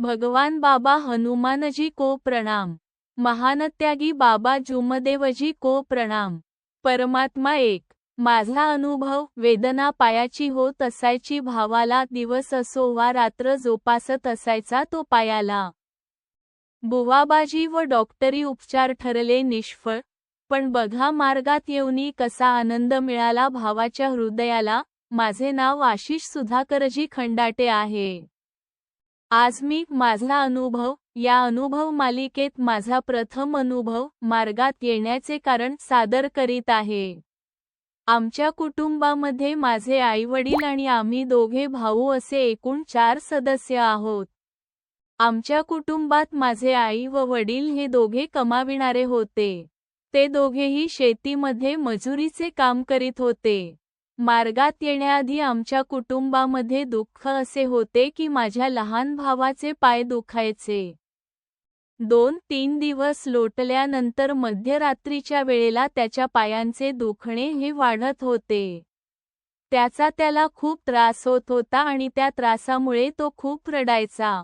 भगवान बाबा हनुमानजी को प्रणाम. महानत्यागी बाबा जुमदेवजी को प्रणाम. परमात्मा एक. माझा अनुभव वेदना पायाची होत असायची भावाला दिवस असो वा रात्र जोपासत असायचा तो पायाला. बुवाबाजी व डॉक्टरी उपचार ठरले निष्फळ पण बघा मार्गात येऊनी कसा आनंद मिळाला भावाच्या हृदयाला. माझे नाव आशिष सुधाकरजी खंडाटे आहे. आज मी माझा अनुभव या अनुभव मालिकेत माझा प्रथम अनुभव मार्गात येण्याचे कारण सादर करीत आहे. आमच्या कुटुंबामध्ये माझे आईवडील आणि आम्ही दोघे भाऊ असे एकूण चार सदस्य आहोत. आमच्या कुटुंबात माझे आई व वडील हे दोघे कमाविणारे होते. ते दोघेही शेतीमध्ये मजुरीचे काम करीत होते. मार्गात येण्याआधी आमच्या कुटुंबामध्ये दुःख असे होते की माझ्या लहान भावाचे पाय दुखायचे. दोन तीन दिवस लोटल्यानंतर मध्यरात्रीच्या वेळेला त्याच्या पायांचे दुखणे हे वाढत होते. त्याचा त्याला खूप त्रास होत होता आणि त्या त्रासामुळे तो खूप रडायचा.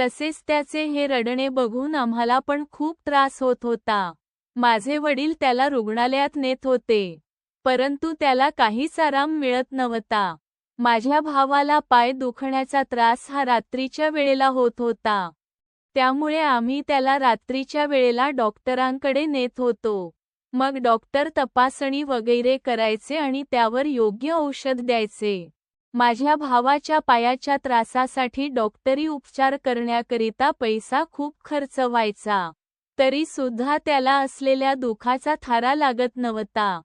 तसेच त्याचे हे रडणे बघून आम्हाला पण खूप त्रास होत होता. माझे वडील त्याला रुग्णालयात नेत होते. परंतु त्याला काहीच आराम मिळत नव्हता. माझ्या भावाला पाय दुखण्याचा त्रास हा रात्रीच्या वेळेला होत होता. त्यामुळे आम्ही त्याला रात्रीच्या वेळेला डॉक्टरांकडे नेत होतो. मग डॉक्टर तपासणी वगैरे करायचे आणि त्यावर योग्य औषध द्यायचे. माझ्या भावाच्या पायाच्या त्रासासाठी डॉक्टरी उपचार करण्याकरिता पैसा खूप खर्च व्हायचा. तरी सुद्धा त्याला असलेल्या दुखाचा थारा लागत नव्हता.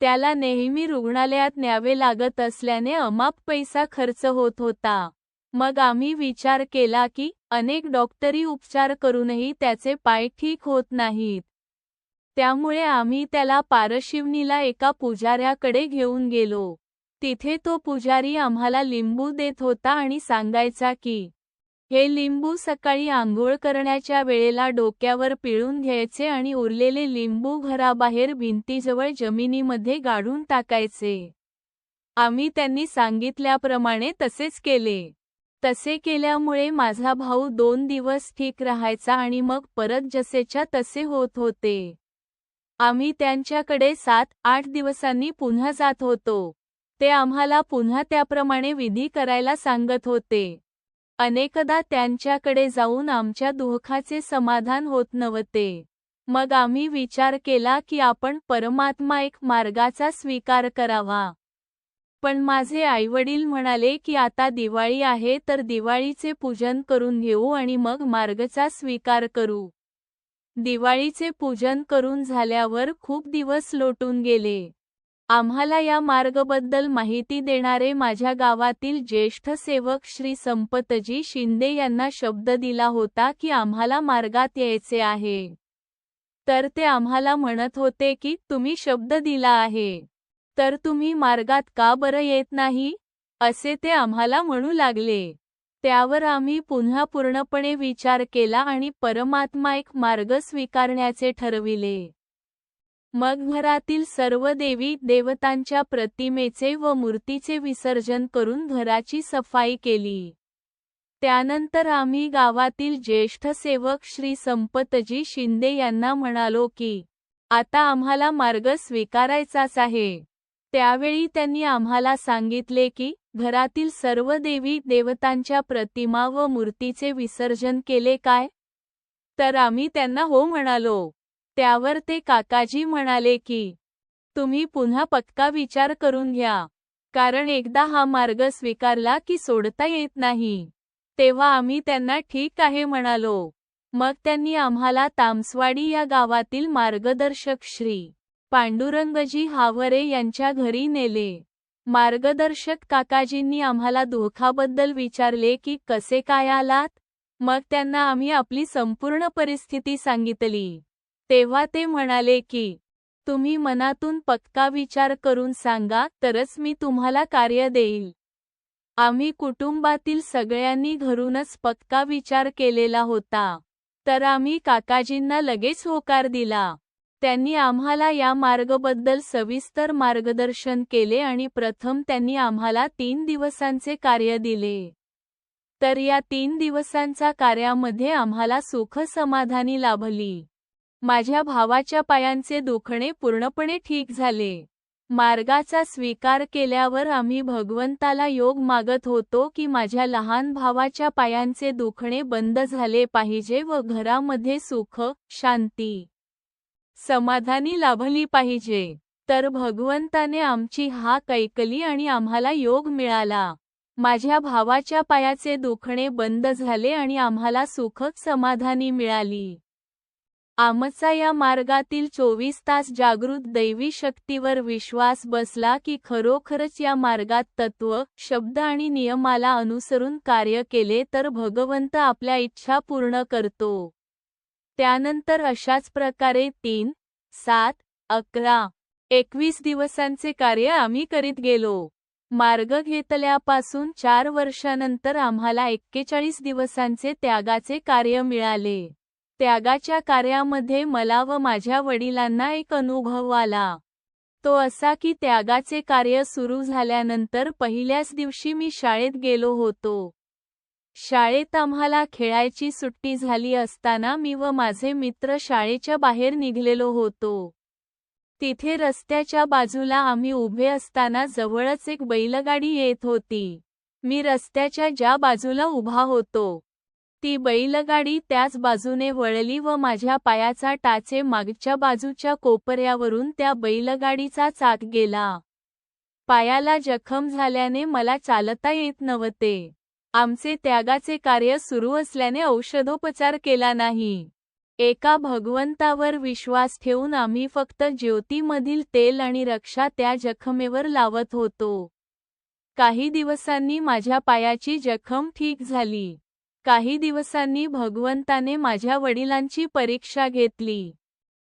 त्याला नेहमी रुग्णालयात न्यावे लागत असल्याने अमाप पैसा खर्च होत होता. मग आम्ही विचार केला की अनेक डॉक्टरी उपचार करूनही त्याचे पाय ठीक होत नाहीत. त्यामुळे आम्ही त्याला पारशिवनीला एका पुजाऱ्याकडे घेऊन गेलो. तिथे तो पुजारी आम्हाला लिंबू देत होता आणि सांगायचा की हे लिंबू सकाळी आंघोळ करण्याच्या वेळेला डोक्यावर पिळून घ्यायचे आणि उरलेले लिंबू घराबाहेर भिंतीजवळ जमिनीमध्ये गाडून टाकायचे. आम्ही त्यांनी सांगितल्याप्रमाणे तसेच केले. तसे केल्यामुळे माझा भाऊ दोन दिवस ठीक राहायचा आणि मग परत जसेच्या तसे होत होते. आम्ही त्यांच्याकडे सात आठ दिवसांनी पुन्हा जात होतो. ते आम्हाला पुन्हा त्याप्रमाणे विधी करायला सांगत होते. अनेकदा त्यांच्याकडे जाऊन आमच्या दुःखाचे समाधान होत नव्हते. मग आम्ही विचार केला की आपण परमात्मा एक मार्गाचा स्वीकार करावा. पण माझे आईवडील म्हणाले की आता दिवाळी आहे तर दिवाळीचे पूजन करून घेऊ आणि मग मार्गचा स्वीकार करू. दिवाळीचे पूजन करून झाल्यावर खूप दिवस लोटून गेले. आम्हाला या मार्गबद्दल माहिती देणारे माझ्या गावातील ज्येष्ठ सेवक श्री संपतजी शिंदे यांना शब्द दिला होता की आम्हाला मार्गात यायचे आहे. तर ते आम्हाला म्हणत होते की तुम्ही शब्द दिला आहे. तर तुम्ही मार्गात का बरं येत नाही? असे ते आम्हाला म्हणू लागले. त्यावर आम्ही पुन्हा पूर्णपणे विचार केला आणि परमात्मा एक मार्ग स्वीकारण्याचे ठरविले. मग घरातील सर्व देवी देवतांच्या प्रतिमेचे व मूर्तीचे विसर्जन करून घराची सफाई केली. त्यानंतर आम्ही गावातील ज्येष्ठ सेवक श्री संपतजी शिंदे यांना म्हणालो की आता आम्हाला मार्ग स्वीकारायचाच आहे. त्यावेळी त्यांनी आम्हाला सांगितले की घरातील सर्व देवी देवतांच्या प्रतिमा व मूर्तीचे विसर्जन केले काय? तर आम्ही त्यांना हो म्हणालो. त्यावर ते काकाजी म्हणाले की तुम्ही पुन्हा पक्का विचार करून घ्या. कारण एकदा हा मार्ग स्वीकारला की सोडता येत नाही. तेव्हा आम्ही त्यांना ठीक आहे म्हणालो. मग त्यांनी आम्हाला तामसवाडी या गावातील मार्गदर्शक श्री. पांडुरंगजी हावरे यांच्या घरी नेले. मार्गदर्शक काकाजींनी आम्हाला दुःखाबद्दल विचारले की कसे काय आलात? मग त्यांना आम्ही आपली संपूर्ण परिस्थिती सांगितली. तेव्हा ते म्हणाले की तुम्ही मनातून पक्का विचार करून सांगा तरच मी तुम्हाला कार्य देईल. आम्ही कुटुंबातील सगळ्यांनी घरूनच पक्का विचार केलेला होता. तर आम्ही काकाजींना लगेच होकार दिला. त्यांनी आम्हाला या मार्गबद्दल सविस्तर मार्गदर्शन केले आणि प्रथम त्यांनी आम्हाला तीन दिवसांचे कार्य दिले. तर या तीन दिवसांच्या कार्यामध्ये आम्हाला सुख समाधानी लाभली. माझ्या भावाच्या पायांचे दुखणे पूर्णपणे ठीक झाले. मार्गाचा स्वीकार केल्यावर आम्ही भगवंताला योग मागत होतो की माझ्या लहान भावाच्या पायांचे दुखणे बंद झाले पाहिजे व घरामध्ये सुख शांती समाधानी लाभली पाहिजे. तर भगवंताने आमची हाक ऐकली आणि आम्हाला योग मिळाला. माझ्या भावाच्या पायाचे दुखणे बंद झाले आणि आम्हाला सुखक समाधानी मिळाली. आमचा या मार्गातील चोवीस तास जागृत दैवी शक्तीवर विश्वास बसला की खरोखरच या मार्गात तत्व शब्द आणि नियमाला अनुसरून कार्य केले तर भगवंत आपल्या इच्छा पूर्ण करतो. त्यानंतर अशाच प्रकारे तीन सात अकरा एकवीस दिवसांचे कार्य आम्ही करीत गेलो. मार्ग घेतल्यापासून चार वर्षानंतर आम्हाला एक्केचाळीस दिवसांचे त्यागाचे कार्य मिळाले. त्यागाच्या कार्यामध्ये मला व माझ्या वडिलांना एक अनुभव आला. तो असा की त्यागाचे कार्य सुरू झाल्यानंतर पहिल्याच दिवशी मी शाळेत गेलो होतो. शाळेत आम्हाला खेळायची सुट्टी झाली असताना मी व माझे मित्र शाळेच्या बाहेर निघलेलो होतो. तिथे रस्त्याच्या बाजूला आम्ही उभे असताना जवळच एक बैलगाडी येत होती. मी रस्त्याच्या ज्या बाजूला उभा होतो ती बैलगाडी त्याच बाजूने वळली व माझ्या पायाचा टाचे मागच्या बाजूच्या कोपऱ्यावरून त्या बैलगाडीचा चाक गेला. पायाला जखम झाल्याने मला चालता येत नव्हते. आमचे त्यागाचे कार्य सुरू असल्याने औषधोपचार केला नाही. एका भगवंतावर विश्वास ठेवून आम्ही फक्त ज्योतीमधील तेल आणि रक्षा त्या जखमेवर लावत होतो. काही दिवसांनी माझ्या पायाची जखम ठीक झाली. काही दिवसांनी भगवंताने माझ्या वडिलांची परीक्षा घेतली.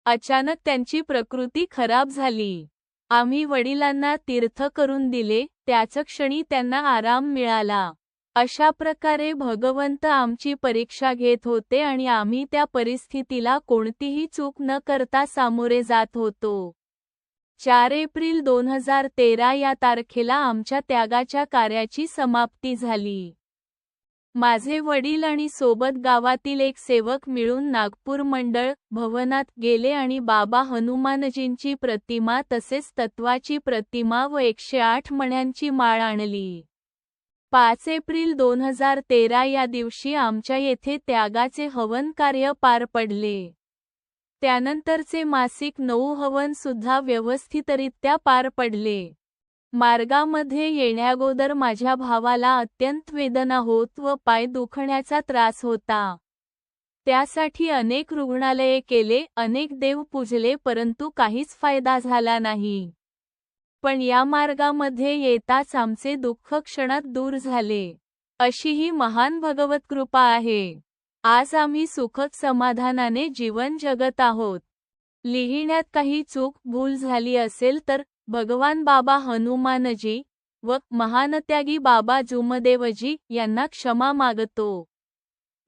अचानक त्यांची प्रकृती खराब झाली. आम्ही वडिलांना तीर्थ करून दिले त्याच क्षणी त्यांना आराम मिळाला. अशा प्रकारे भगवंत आमची परीक्षा घेत होते आणि आम्ही त्या परिस्थितीला कोणतीही चूक न करता सामोरे जात होतो. चार एप्रिल दोन हजार तेरा या तारखेला आमच्या त्यागाच्या कार्याची समाप्ती झाली. माझे वडील आणि सोबत गावातील एक सेवक मिळून नागपूर मंडळ भवनात गेले आणि बाबा हनुमानजींची प्रतिमा तसेच तत्वाची प्रतिमा व एकशे आठ मण्यांची माळ आणली. पाच एप्रिल दोन हजार तेरा या दिवशी आमच्या येथे त्यागाचे हवन कार्य पार पडले. त्यानंतरचे मासिक नऊ हवन सुद्धा व्यवस्थितरित्या पार पडले. मार्गामध्ये येण्यागोदर माझ्या भावाला अत्यंत वेदना होत व पाय दुखण्याचा त्रास होता. त्यासाठी अनेक रुग्णालये केले अनेक देव पूजले परंतु काहीच फायदा झाला नाही. पण या मार्गामध्ये येताच आमचे दुःख क्षणात दूर झाले. अशी ही महान भगवत कृपा आहे. आज आम्ही सुखद समाधानाने जीवन जगत आहोत. लिहिण्यात काही चूक भूल झाली असेल तर भगवान बाबा हनुमानजी व महानत्यागी बाबा जुमदेवजी यांना क्षमा मागतो.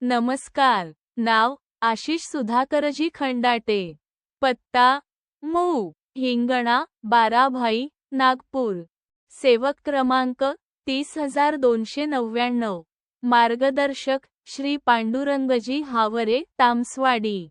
नमस्कार. नाव आशिष सुधाकरजी खंडाटे. पत्ता मऊ हिंगणा, बाराभाई, नागपूर. सेवक क्रमांक तीस हज़ार दोनशे नव्याण्णव. मार्गदर्शक श्री पांडुरंगजी हावरे, तामसवाडी.